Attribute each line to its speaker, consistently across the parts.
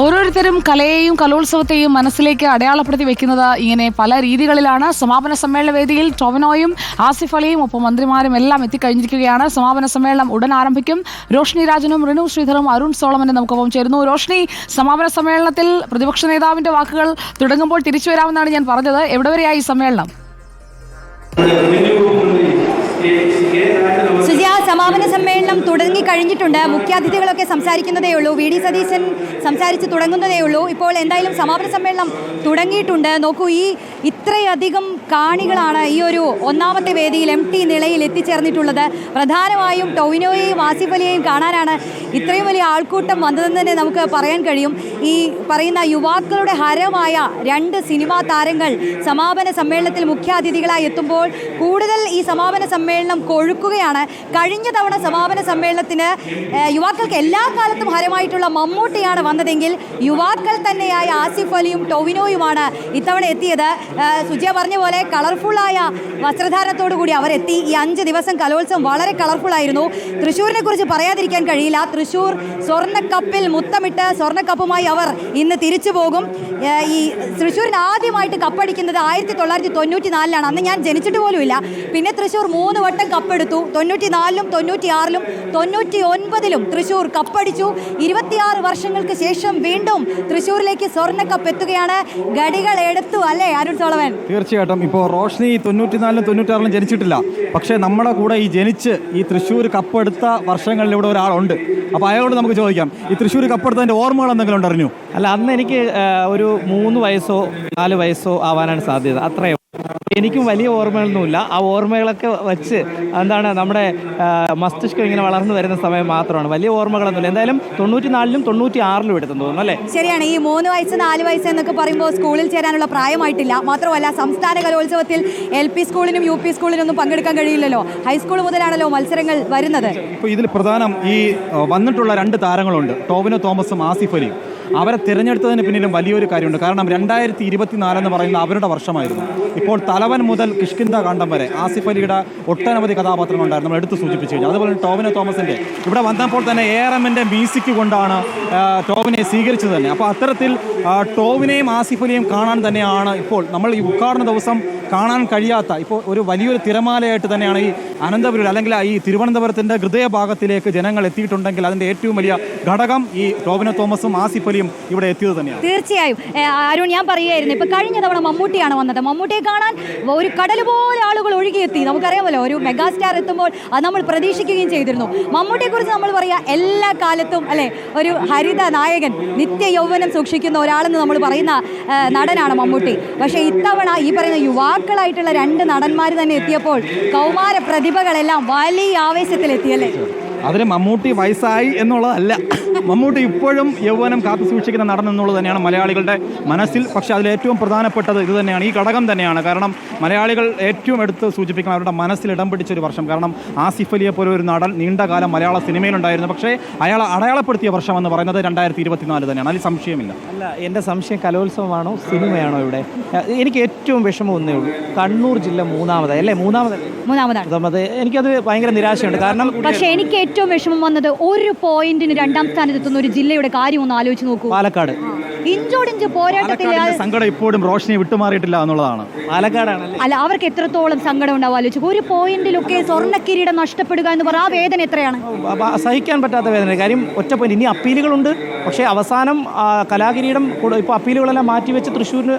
Speaker 1: ഓരോരുത്തരും കലയെയും കലോത്സവത്തെയും മനസ്സിലേക്ക് അടയാളപ്പെടുത്തി വെക്കുന്നത് ഇങ്ങനെ പല രീതികളിലാണ്. സമാപന സമ്മേളന വേദിയിൽ ടൊവിനോയും ആസിഫ് അലിയും ഒപ്പം മന്ത്രിമാരും എല്ലാം എത്തിക്കഴിഞ്ഞിരിക്കുകയാണ്. സമാപന സമ്മേളനം ഉടൻ ആരംഭിക്കും. രോഷ്നി രാജനും റിനു ശ്രീധറും അരുൺ സോളമനും നമുക്കൊപ്പം ചേരുന്നു. രോഷ്നി സമാപന സമ്മേളനത്തിൽ പ്രതിപക്ഷ നേതാവിന്റെ വാക്കുകൾ തുടങ്ങുമ്പോൾ തിരിച്ചു വരാമെന്നാണ് ഞാൻ പറഞ്ഞത്. എവിടെ വരെയായി സമ്മേളനം?
Speaker 2: സമാപന സമ്മേളനം തുടങ്ങി കഴിഞ്ഞിട്ടുണ്ട്. മുഖ്യാതിഥികളൊക്കെ സംസാരിക്കുന്നതേ ഉള്ളൂ. വി. ഡി. സതീശൻ സംസാരിച്ച് തുടങ്ങുന്നതേ ഉള്ളൂ. ഇപ്പോൾ എന്തായാലും സമാപന സമ്മേളനം തുടങ്ങിയിട്ടുണ്ട്. നോക്കൂ ഈ ഇത്രയധികം കാണികളാണ് ഈ ഒരു ഒന്നാമത്തെ വേദിയിൽ എം ടി നിലയിൽ എത്തിച്ചേർന്നിട്ടുള്ളത്. പ്രധാനമായും ടൊവിനോയെയും ആസിഫ് അലിയെയും കാണാനാണ് ഇത്രയും വലിയ ആൾക്കൂട്ടം വന്നതെന്ന് തന്നെ നമുക്ക് പറയാൻ കഴിയും. ഈ പറയുന്ന യുവാക്കളുടെ ഹരമായ രണ്ട് സിനിമാ താരങ്ങൾ സമാപന സമ്മേളനത്തിൽ മുഖ്യാതിഥികളായി എത്തുമ്പോൾ കൂടുതൽ ഈ സമാപന സമ്മേളനം കൊഴുക്കുകയാണ്. കഴിഞ്ഞ തവണ സമാപന സമ്മേളനത്തിന് യുവാക്കൾക്ക് എല്ലാ കാലത്തും ഹരമായിട്ടുള്ള മമ്മൂട്ടിയാണ് വന്നതെങ്കിൽ യുവാക്കൾ തന്നെയായ ആസിഫ് അലിയും ടൊവിനോയുമാണ് ഇത്തവണ എത്തിയത്. സുജിയ പറഞ്ഞ പോലെ കളർഫുള്ളായ വസ്ത്രധാരണത്തോടു കൂടി അവരെത്തി. ഈ അഞ്ച് ദിവസം കലോത്സവം വളരെ കളർഫുൾ ആയിരുന്നു തൃശ്ശൂരിനെ കുറിച്ച് പറയാതിരിക്കാൻ കഴിയില്ല. തൃശ്ശൂർ സ്വർണക്കപ്പിൽ മുത്തമിട്ട് സ്വർണക്കപ്പുമായി അവർ ഇന്ന് തിരിച്ചു പോകും. ഈ തൃശ്ശൂരിന് ആദ്യമായിട്ട് കപ്പടിക്കുന്നത് ആയിരത്തി തൊള്ളായിരത്തി തൊണ്ണൂറ്റി നാലിലാണ് അന്ന് ഞാൻ ജനിച്ചിട്ട് പോലുമില്ല. പിന്നെ തൃശ്ശൂർ മൂന്ന് വട്ടം കപ്പെടുത്തു. തൊണ്ണൂറ്റി നാലിലും തൊണ്ണൂറ്റി ആറിലും തൊണ്ണൂറ്റി ഒൻപതിലും തൃശ്ശൂർ കപ്പടിച്ചു. ഇരുപത്തിയാറ് വർഷങ്ങൾക്ക് ശേഷം വീണ്ടും തൃശ്ശൂരിലേക്ക് സ്വർണക്കപ്പ് എത്തുകയാണ് ഗടികൾ എടുത്തു അല്ലേ അരുൺ? സോളവൻ
Speaker 3: തീർച്ചയായിട്ടും. ഇപ്പോൾ റോഷ്നി തൊണ്ണൂറ്റിനാലിലും തൊണ്ണൂറ്റാറിലും ജനിച്ചിട്ടില്ല. പക്ഷേ നമ്മുടെ കൂടെ ഈ ജനിച്ച് ഈ തൃശ്ശൂർ കപ്പെടുത്ത വർഷങ്ങളിൽ ഇവിടെ ഒരാളുണ്ട്. അപ്പോൾ അയാളോട് നമുക്ക് ചോദിക്കാം ഈ തൃശ്ശൂർ കപ്പെടുത്തതിന്റെ ഓർമ്മകൾ എന്തെങ്കിലും ഉണ്ടറിഞ്ഞു
Speaker 4: അല്ല അന്ന് എനിക്ക് ഒരു മൂന്ന് വയസ്സോ നാല് വയസ്സോ ആവാനാണ് സാധ്യത. അത്രയും എനിക്കും വലിയ ഓർമ്മകളൊന്നുമില്ല. ആ ഓർമ്മകളൊക്കെ വെച്ച് എന്താണ് നമ്മുടെ മസ്തിഷ്കം ഇങ്ങനെ വളർന്നു വരുന്ന സമയം മാത്രമാണ്. വലിയ ഓർമ്മകളൊന്നുമില്ല. എന്തായാലും തൊണ്ണൂറ്റി നാലിലും തൊണ്ണൂറ്റി ആറിലും എടുത്തെന്ന് തോന്നുന്നു അല്ലേ?
Speaker 2: ശരിയാണ്. ഈ മൂന്ന് വയസ്സ് നാല് വയസ്സ് എന്നൊക്കെ പറയുമ്പോൾ സ്കൂളിൽ ചേരാനുള്ള പ്രായമായിട്ടില്ല. മാത്രമല്ല സംസ്ഥാന കലോത്സവത്തിൽ എൽ പി സ്കൂളിനും യു പി സ്കൂളിനും ഒന്നും പങ്കെടുക്കാൻ കഴിയില്ലല്ലോ. ഹൈസ്കൂൾ മുതലാണല്ലോ മത്സരങ്ങൾ വരുന്നത്.
Speaker 3: ഇപ്പോൾ ഇതിൽ പ്രധാനം ഈ വന്നിട്ടുള്ള രണ്ട് താരങ്ങളുണ്ട്. ടോവിനോ തോമസും ആസിഫ് അലിയും. അവരെ തിരഞ്ഞെടുത്തതിന് പിന്നിലും വലിയൊരു കാര്യമുണ്ട്. കാരണം രണ്ടായിരത്തി ഇരുപത്തിനാലെന്ന് പറയുന്ന അവരുടെ വർഷമായിരുന്നു. ഇപ്പോൾ തലവൻ മുതൽ കിഷ്കിന്ത കാണ്ടം വരെ ആസിഫ് അലിയുടെ ഒട്ടനവധി കഥാപാത്രങ്ങളുണ്ടായിരുന്നു നമ്മൾ എടുത്ത് സൂചിപ്പിച്ചു കഴിഞ്ഞു. അതുപോലെ ടോവിനെ തോമസിന്റെ ഇവിടെ വന്നപ്പോൾ തന്നെ എ ആർ എമ്മിന്റെ മ്യൂസിക് കൊണ്ടാണ് ടോവിനെ സ്വീകരിച്ചത് തന്നെ. അപ്പോൾ അത്തരത്തിൽ ടോവിനെയും ആസിഫ് അലിയും കാണാൻ തന്നെയാണ് ഇപ്പോൾ നമ്മൾ ഈ ഉദ്ഘാടന ദിവസം കാണാൻ കഴിയാത്ത ഇപ്പോൾ ഒരു വലിയൊരു തിരമാലയായിട്ട് തന്നെയാണ് ഈ അനന്തപുരം അല്ലെങ്കിൽ ഈ തിരുവനന്തപുരത്തിന്റെ ഹൃദയഭാഗത്തിലേക്ക് ജനങ്ങൾ എത്തിയിട്ടുണ്ടെങ്കിൽ അതിന്റെ ഏറ്റവും വലിയ ഘടകം ഈ ടോവിനോ തോമസും ആസിഫ് അലിയും ഇവിടെ എത്തിയത് തന്നെയാണ്.
Speaker 2: തീർച്ചയായും. അരുൺ ഞാൻ പറയുകയായിരുന്നു. ഇപ്പൊ കഴിഞ്ഞ തവണ മമ്മൂട്ടിയാണ് വന്നത്. മമ്മൂട്ടിയെ കാണാൻ ഒരു കടൽ പോലെ ആളുകൾ ഒഴുകിയെത്തി. നമുക്കറിയാമല്ലോ ഒരു മെഗാസ്റ്റാർ എത്തുമ്പോൾ അത് നമ്മൾ പ്രതീക്ഷിക്കുകയും ചെയ്തിരുന്നു. മമ്മൂട്ടിയെ കുറിച്ച് നമ്മൾ പറയാ എല്ലാ കാലത്തും അല്ലെ ഒരു ഹരിത നായകൻ നിത്യ യൗവനം സൂക്ഷിക്കുന്ന ഒരാളെന്ന് നമ്മൾ പറയുന്ന നടനാണ് മമ്മൂട്ടി. പക്ഷേ ഇത്തവണ ഈ പറയുന്ന യുവാക്കളായിട്ടുള്ള രണ്ട് നടന്മാർ തന്നെ എത്തിയപ്പോൾ കൗമാര പ്രതിഭകളെല്ലാം വലിയ ആവേശത്തിലെത്തിയല്ലേ
Speaker 3: അതിന് മമ്മൂട്ടി വയസ്സായി എന്നുള്ളതല്ല. മമ്മൂട്ടി ഇപ്പോഴും യൗവനം കാത്തു സൂക്ഷിക്കുന്ന നടൻ എന്നുള്ളത് തന്നെയാണ് മലയാളികളുടെ മനസ്സിൽ. പക്ഷേ അതിൽ ഏറ്റവും പ്രധാനപ്പെട്ടത് ഇത് തന്നെയാണ്. ഈ ഘടകം തന്നെയാണ്. കാരണം മലയാളികൾ ഏറ്റവും എടുത്ത് സൂചിപ്പിക്കണം അവരുടെ മനസ്സിൽ ഇടം പിടിച്ചൊരു വർഷം. കാരണം ആസിഫ് അലിയെ പോലെ ഒരു നടൻ നീണ്ടകാലം മലയാള സിനിമയിലുണ്ടായിരുന്നു. പക്ഷേ അയാൾ അടയാളപ്പെടുത്തിയ വർഷം എന്ന് പറയുന്നത് രണ്ടായിരത്തി ഇരുപത്തിനാല് തന്നെയാണ്. അതിൽ സംശയമില്ല.
Speaker 4: അല്ല എന്റെ സംശയം കലോത്സവമാണോ സിനിമയാണോ ഇവിടെ? എനിക്ക് ഏറ്റവും വിഷമം ഒന്നേ ഉള്ളൂ. കണ്ണൂർ ജില്ല മൂന്നാമതായി. അല്ലേ? മൂന്നാമതല്ലേ
Speaker 2: മൂന്നാമതാണ്.
Speaker 4: മൂന്നാമത് എനിക്കത് ഭയങ്കര നിരാശയുണ്ട്. കാരണം
Speaker 2: പക്ഷേ എനിക്ക് ഏറ്റവും വിഷമം വന്നത് ഒരു പോയിന്റിന് രണ്ടാം സ്ഥാനത്തെത്തുന്ന ഒരു ജില്ലയുടെ കാര്യം ഒന്ന് ആലോചിച്ച് നോക്കൂ.
Speaker 4: പാലക്കാട്.
Speaker 2: ഇഞ്ചോടിഞ്ച് പോരാട്ടത്തിൽ
Speaker 3: സങ്കടം ഇപ്പോഴും റോഷനെ വിട്ടുമാറിയിട്ടില്ല എന്നുള്ളതാണ്.
Speaker 4: പാലക്കാടാണ്
Speaker 2: അല്ല അവർക്ക് എത്രത്തോളം സങ്കടം ഉണ്ടാവും ആലോചിച്ചു ഒരു പോയിന്റിലൊക്കെ സ്വർണ കിരീടം നഷ്ടപ്പെടുക എന്ന് പറഞ്ഞാൽ ആ വേദന എത്രയാണ്?
Speaker 4: സഹിക്കാൻ പറ്റാത്ത വേദന. കാര്യം ഒറ്റ പോയിന്റ് ഇനി അപ്പീലുകളുണ്ട്. പക്ഷേ അവസാനം കലാകിരീടം ഇപ്പോൾ അപ്പീലുകളെല്ലാം മാറ്റിവെച്ച് തൃശ്ശൂരിന്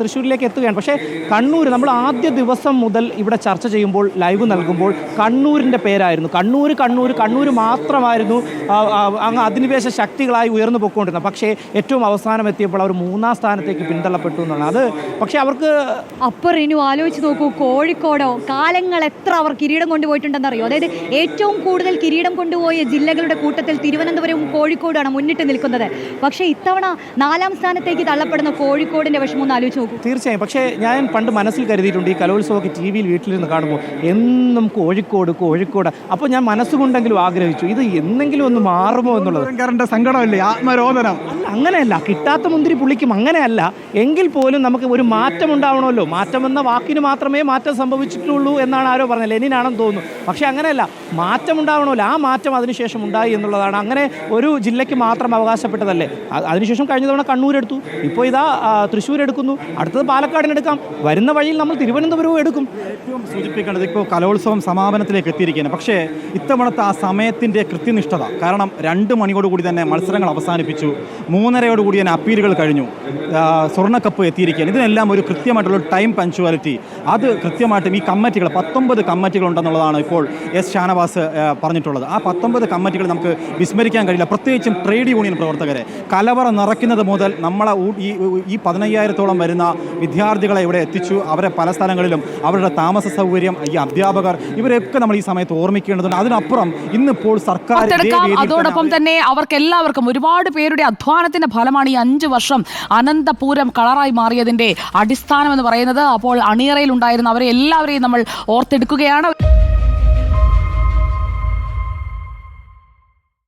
Speaker 4: തൃശ്ശൂരിലേക്ക് എത്തുകയാണ്. പക്ഷേ കണ്ണൂർ നമ്മൾ ആദ്യ ദിവസം മുതൽ ഇവിടെ ചർച്ച ചെയ്യുമ്പോൾ ലൈവ് നൽകുമ്പോൾ കണ്ണൂരിന്റെ പേരായിരുന്നു. കണ്ണൂർ കണ്ണൂർ കണ്ണൂർ മാത്രമായിരുന്നു അങ്ങ് അങ്ങ് അധിനിവേശ ശക്തികളായി ഉയർന്നു പൊയ്ക്കൊണ്ടിരുന്നത് പക്ഷേ ഏറ്റവും അവസാനം എത്തിയപ്പോൾ അവർ മൂന്നാം സ്ഥാനത്തേക്ക് പിന്തള്ളപ്പെട്ടു എന്നുള്ളത് അത് പക്ഷേ അവർക്ക്
Speaker 2: അപ്പൊ റിനു ആലോചിച്ച് നോക്കൂ കോഴിക്കോടോ കാലങ്ങൾ എത്ര അവർ കിരീടം കൊണ്ടുപോയിട്ടുണ്ടെന്ന് അറിയോ അതായത് ഏറ്റവും കൂടുതൽ കിരീടം കൊണ്ടുപോയ ജില്ലകളുടെ കൂട്ടത്തിൽ തിരുവനന്തപുരവും കോഴിക്കോടാണ് മുന്നിട്ട് നിൽക്കുന്നത്. പക്ഷേ ഇത്തവണ നാലാം സ്ഥാനത്തേക്ക് തള്ളപ്പെടുന്ന കോഴിക്കോടിന്റെ വിഷമം ഒന്ന് ആലോചിച്ച് നോക്കൂ.
Speaker 4: തീർച്ചയായും. പക്ഷേ ഞാൻ പണ്ട് മനസ്സിൽ കരുതിയിട്ടുണ്ട് ഈ കലോത്സവമൊക്കെ ടി വിയിൽ വീട്ടിലിരുന്ന് കാണുമ്പോൾ എന്നും കോഴിക്കോട് കോഴിക്കോട്. അപ്പോൾ ഞാൻ മനസ്സുകൊണ്ടെങ്കിലും ആഗ്രഹിച്ചു ഇത് എന്നെങ്കിലും ഒന്ന് മാറുമോ എന്നുള്ളത്.
Speaker 3: കറണ്ട് സങ്കടമല്ലേ? ആത്മരോധനം
Speaker 4: അല്ല അങ്ങനെയല്ല. കിട്ടാത്ത മുന്തിരി പുളിക്കും അങ്ങനെയല്ല. എങ്കിൽ പോലും നമുക്ക് ഒരു മാറ്റം ഉണ്ടാവണമല്ലോ. മാറ്റം എന്ന വാക്കിന് മാത്രമേ മാറ്റം സംഭവിച്ചിട്ടുള്ളൂ എന്നാണ് ആരോ പറഞ്ഞത്. ലെനിനാണെന്ന് തോന്നുന്നു. പക്ഷേ അങ്ങനെയല്ല. മാറ്റം ഉണ്ടാവണമല്ലോ. ആ മാറ്റം അതിനുശേഷം ഉണ്ടായി എന്നുള്ളതാണ്. അങ്ങനെ ഒരു ജില്ലയ്ക്ക് മാത്രം അവകാശപ്പെട്ടതല്ലേ? അതിനുശേഷം കഴിഞ്ഞ തവണ കണ്ണൂർ എടുത്തു ഇപ്പോൾ ഇതാ തൃശ്ശൂർ എടുക്കുന്നു അടുത്തത് പാലക്കാടിനെടുക്കാം വരുന്ന വഴിയിൽ നമ്മൾ തിരുവനന്തപുരവും എടുക്കും.
Speaker 3: ഏറ്റവും സൂചിപ്പിക്കേണ്ടത് ഇപ്പോൾ കലോത്സവം സമാപനത്തിലേക്ക് എത്തിയിരിക്കുകയാണ്. പക്ഷേ ഇത്തവണത്തെ ആ സമയത്തിന്റെ കൃത്യനിഷ്ഠത. കാരണം രണ്ട് മണിയോടുകൂടി തന്നെ മത്സരങ്ങൾ അവസാനിപ്പിച്ചു. മൂന്നരയോടുകൂടി തന്നെ അപ്പീലുകൾ കഴിഞ്ഞു. സ്വർണക്കപ്പ് എത്തിയിരിക്കുകയാണ്. ഇതിനെല്ലാം ഒരു കൃത്യമായിട്ടുള്ള ടൈം പഞ്ച്വാലിറ്റി. അത് കൃത്യമായിട്ടും ഈ കമ്മിറ്റികൾ പത്തൊമ്പത് കമ്മിറ്റികൾ ഉണ്ടെന്നുള്ളതാണ് ഇപ്പോൾ എസ് ഷാനവാസ് പറഞ്ഞിട്ടുള്ളത്. ആ പത്തൊമ്പത് കമ്മിറ്റികൾ നമുക്ക് വിസ്മരിക്കാൻ കഴിയില്ല. പ്രത്യേകിച്ചും ട്രേഡ് യൂണിയൻ പ്രവർത്തകരെ. കലവറ നിറയ്ക്കുന്നത് മുതൽ നമ്മളെ ഈ ഈ പതിനയ്യായിരത്തോളം വരുന്ന വിദ്യാർത്ഥികളെ ഇവിടെ എത്തിച്ചു. അവരെ പല സ്ഥലങ്ങളിലും അവരുടെ താമസ സൗകര്യം ഈ അധ്യാപകർ ഇവരെയൊക്കെ നമ്മൾ ഈ സമയത്ത് ഓർമ്മിക്കേണ്ടതുണ്ട്. അതിനപ്പുറം ഇന്നിപ്പോൾ സർക്കാർ
Speaker 1: അതോടൊപ്പം തന്നെ അവർക്ക് എല്ലാവർക്കും ഒരുപാട് പേരുടെ അധ്വാനത്തിന്റെ ഫലമാണ് ഈ അഞ്ച് വർഷം അനന്തപൂരം കളറായി മാറിയതിന്റെ അടിസ്ഥാനം എന്ന് പറയുന്നത് അപ്പോൾ അണിയറയിൽ ഉണ്ടായിരുന്ന അവരെ എല്ലാവരെയും നമ്മൾ ഓർത്തെടുക്കുകയാണ്.